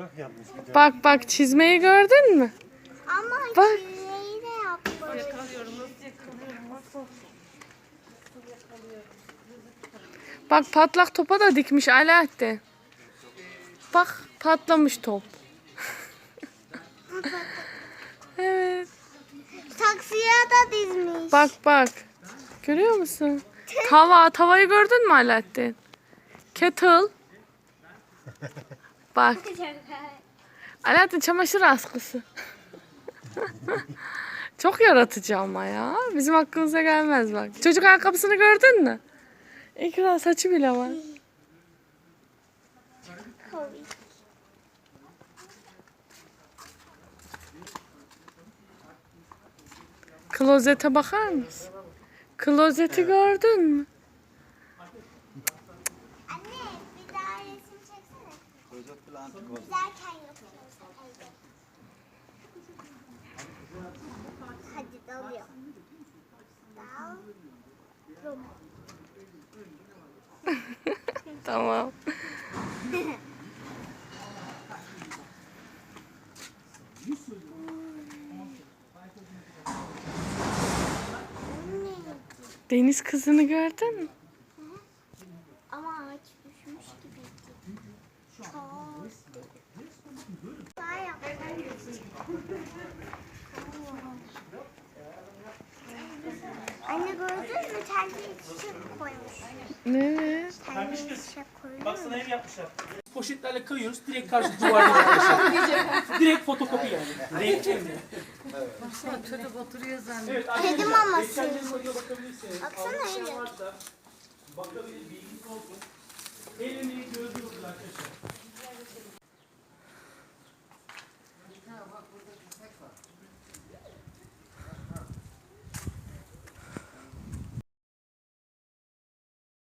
Dudak yapmış bir de. Bak bak çizmeyi gördün mü? Ama Bak. çileği de yapmış. Bak patlak topa da dikmiş Alaaddin. Bak patlamış top. evet. Taksiye da dizmiş. Bak bak. Görüyor musun? Tava, tavayı gördün mü Alaaddin? Kettle. Bak. Alaaddin çamaşır askısı. Çok yaratıcı ama ya. Bizim hakkımıza gelmez bak. Çocuk ayakkabısını gördün mü? İkra saçı bile var. Klozete bakar mısın? Klozeti gördün mü? Hadi dalıyor. Dal. Tamam. Deniz kızını gördün mü? Ama ağaç düşmüş gibiydi. Anne gördün mü? Terbiye çiçek koymuş. Ne? Terbiye çiçek koymuş. Baksana ev yapmışlar. Poşetlerle kayıyoruz. Direkt karşı duvarda arkadaşlar. Direkt fotokopi yani. Renk evde. Çocuk oturuyor zannediyor. Evet Kedi maması. Bakabilirsiniz. Baksana varsa Bakabilir bilginiz olsun. El emeği gözlüyoruz arkadaşlar.